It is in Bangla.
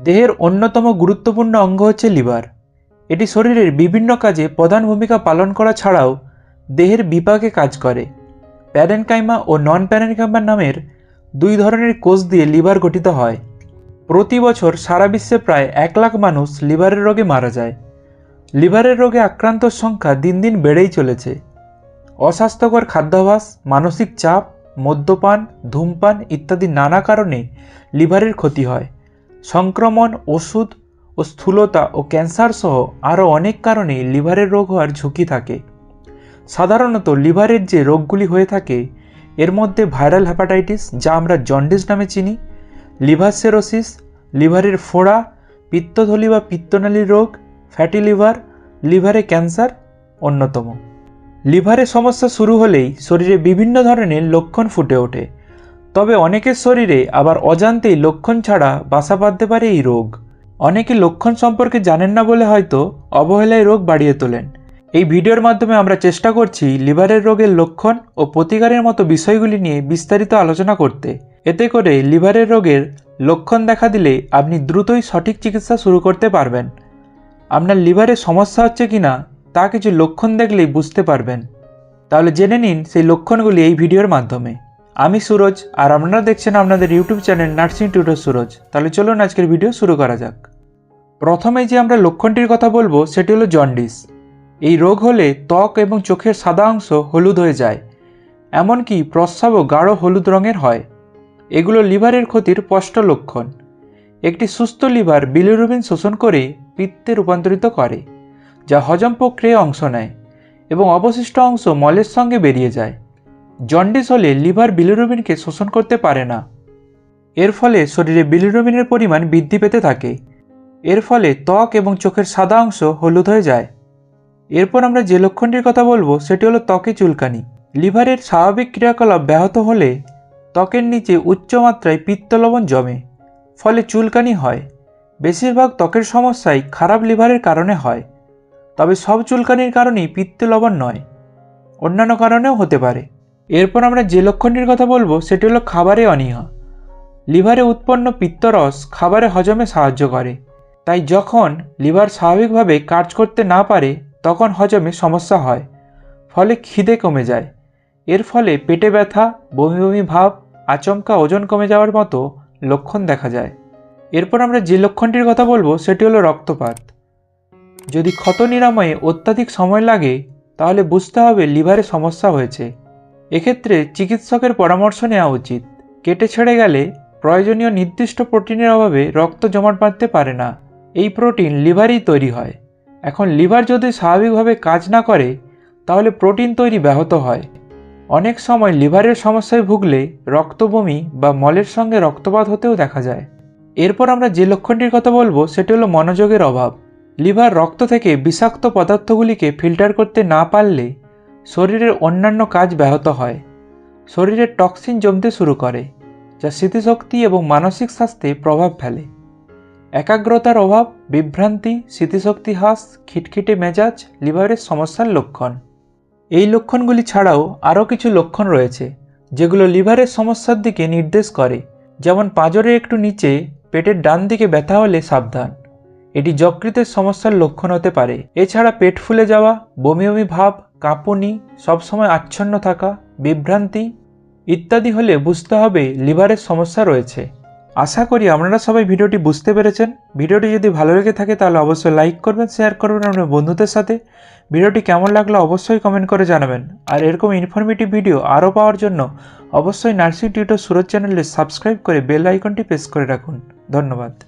দেহের অন্যতম গুরুত্বপূর্ণ অঙ্গ হচ্ছে লিভার। এটি শরীরের বিভিন্ন কাজে প্রধান ভূমিকা পালন করা ছাড়াও দেহের বিপাকে কাজ করে। প্যারেনকাইমা ও নন প্যারেনকাইমা নামের দুই ধরনের কোষ দিয়ে লিভার গঠিত হয়। প্রতি বছর সারা বিশ্বে প্রায় এক লাখ মানুষ লিভারের রোগে মারা যায়। লিভারের রোগে আক্রান্তর সংখ্যা দিন দিন বেড়েই চলেছে। অস্বাস্থ্যকর খাদ্যাভাস, মানসিক চাপ, মদ্যপান, ধূমপান ইত্যাদি নানা কারণে লিভারের ক্ষতি হয়। সংক্রমণ, ওষুধ ও স্থূলতা ও ক্যান্সার সহ আরও অনেক কারণে লিভারের রোগ হওয়ার ঝুঁকি থাকে। সাধারণত লিভারের যে রোগগুলি হয়ে থাকে, এর মধ্যে ভাইরাল হ্যাপাটাইটিস যা আমরা জন্ডিস নামে চিনি, লিভার সেরোসিস, লিভারের ফোড়া, পিত্তথলি বা পিত্তনালী রোগ, ফ্যাটি লিভার, লিভারে ক্যান্সার অন্যতম। লিভারে সমস্যা শুরু হলেই শরীরে বিভিন্ন ধরনের লক্ষণ ফুটে ওঠে। তবে অনেকের শরীরে আবার অজান্তেই লক্ষণ ছাড়া বাসা বাঁধতে পারে এই রোগ। অনেকে লক্ষণ সম্পর্কে জানেন না বলে হয়তো অবহেলায় রোগ বাড়িয়ে তোলেন। এই ভিডিওর মাধ্যমে আমরা চেষ্টা করছি লিভারের রোগের লক্ষণ ও প্রতিকারের মতো বিষয়গুলি নিয়ে বিস্তারিত আলোচনা করতে। এতে করে লিভারের রোগের লক্ষণ দেখা দিলে আপনি দ্রুতই সঠিক চিকিৎসা শুরু করতে পারবেন। আপনার লিভারে সমস্যা হচ্ছে কি না তা কিছু লক্ষণ দেখলেই বুঝতে পারবেন। তাহলে জেনে নিন সেই লক্ষণগুলি এই ভিডিওর মাধ্যমে। আমি সুরজ, আর আপনারা দেখছেন আপনাদের YouTube channel nursing tutor Suraj. তাহলে চলুন আজকের ভিডিও শুরু করা যাক। প্রথমে যে আমরা লক্ষণটির কথা বলব, সেটি হলো জন্ডিস। এই রোগ হলে ত্বক এবং চোখের সাদা অংশ হলুদ হয়ে যায়, এমনকি প্রস্রাবও গাঢ় হলুদ রঙের হয়। এগুলো লিভারের ক্ষতির স্পষ্ট লক্ষণ। একটি সুস্থ লিভার বিলিরুবিন শোষণ করে পিত্তে রূপান্তরিত করে, যা হজম প্রক্রিয়ায় অংশ নেয় এবং অবশিষ্ট অংশ মলের সঙ্গে বেরিয়ে যায়। জন্ডিস হলে লিভার বিলিরুবিনকে শোষণ করতে পারে না। এর ফলে শরীরে বিলিরুবিনের পরিমাণ বৃদ্ধি পেতে থাকে। এর ফলে ত্বক এবং চোখের সাদা অংশ হলুদ হয়ে যায়। এরপর আমরা যে লক্ষণটির কথা বলব, সেটি হলো ত্বকে চুলকানি। লিভারের স্বাভাবিক ক্রিয়াকলাপ ব্যাহত হলে ত্বকের নিচে উচ্চ উচ্চমাত্রায় পিত্তলবণ জমে, ফলে চুলকানি হয়। বেশিরভাগ ত্বকের সমস্যাই খারাপ লিভারের কারণে হয়, তবে সব চুলকানির কারণেই পিত্তলবণ নয়। অন্যান্য কারণেও হতে পারে। এরপর আমরা যে লক্ষণটির কথা বলব, সেটি হলো খাবারে অনীহা। লিভারে উৎপন্ন পিত্তরস খাবারে হজমে সাহায্য করে। তাই যখন লিভার স্বাভাবিকভাবে কাজ করতে না পারে, তখন হজমে সমস্যা হয়, ফলে খিদে কমে যায়। এর ফলে পেটে ব্যথা বমি বমি ভাব, আচমকা ওজন কমে যাওয়ার মতো লক্ষণ দেখা যায়। এরপর আমরা যে লক্ষণটির কথা বলব, সেটি হলো রক্তপাত। যদি ক্ষত নিরাময়ে অত্যাধিক সময় লাগে, তাহলে বুঝতে হবে লিভারে সমস্যা হয়েছে। এক্ষেত্রে চিকিৎসকের পরামর্শ নেওয়া উচিত। কেটে ছেড়ে গেলে প্রয়োজনীয় নির্দিষ্ট প্রোটিনের অভাবে রক্ত জমাট বাঁধতে পারে না। এই প্রোটিন লিভারই তৈরি হয়। এখন লিভার যদি স্বাভাবিকভাবে কাজ না করে, তাহলে প্রোটিন তৈরি ব্যাহত হয়। অনেক সময় লিভারের সমস্যায় ভুগলে রক্তবমি বা মলের সঙ্গে রক্তপাত হতেও দেখা যায়। এরপর আমরা যে লক্ষণটির কথা বলব, সেটি হলো মনোযোগের অভাব। লিভার রক্ত থেকে বিষাক্ত পদার্থগুলিকে ফিল্টার করতে না পারলে শরীরের অন্যান্য কাজ ব্যাহত হয়। শরীরে টক্সিন জমতে শুরু করে, যা স্মৃতিশক্তি এবং মানসিক স্বাস্থ্যে প্রভাব ফেলে। একাগ্রতার অভাব, বিভ্রান্তি, স্মৃতিশক্তি হ্রাস, খিটখিটে মেজাজ, লিভারের সমস্যার লক্ষণ। এই লক্ষণগুলি ছাড়াও আরও কিছু লক্ষণ রয়েছে, যেগুলো লিভারের সমস্যার দিকে নির্দেশ করে। যেমন পাঁজরের একটু নিচে, পেটের ডান দিকে ব্যথা হলে সাবধান। এটি যকৃতের সমস্যার লক্ষণ হতে পারে। এছাড়া পেট ফুলে যাওয়া, বমি বমি ভাব, কাঁপুনি, সবসময় আচ্ছন্ন থাকা, বিভ্রান্তি ইত্যাদি হলে বুঝতে হবে লিভারের সমস্যা রয়েছে। আশা করি আপনারা সবাই ভিডিওটি বুঝতে পেরেছেন। ভিডিওটি যদি ভালো লেগে থাকে তাহলে অবশ্যই লাইক করবেন, শেয়ার করবেন আপনার বন্ধুদের সাথে। ভিডিওটি কেমন লাগল অবশ্যই কমেন্ট করে জানাবেন। আর এরকম ইনফরমেটিভ ভিডিও আরও পাওয়ার জন্য অবশ্যই নার্সিং টিউটর সুরজ চ্যানেলে সাবস্ক্রাইব করে বেল আইকনটি প্রেস করে রাখুন। ধন্যবাদ।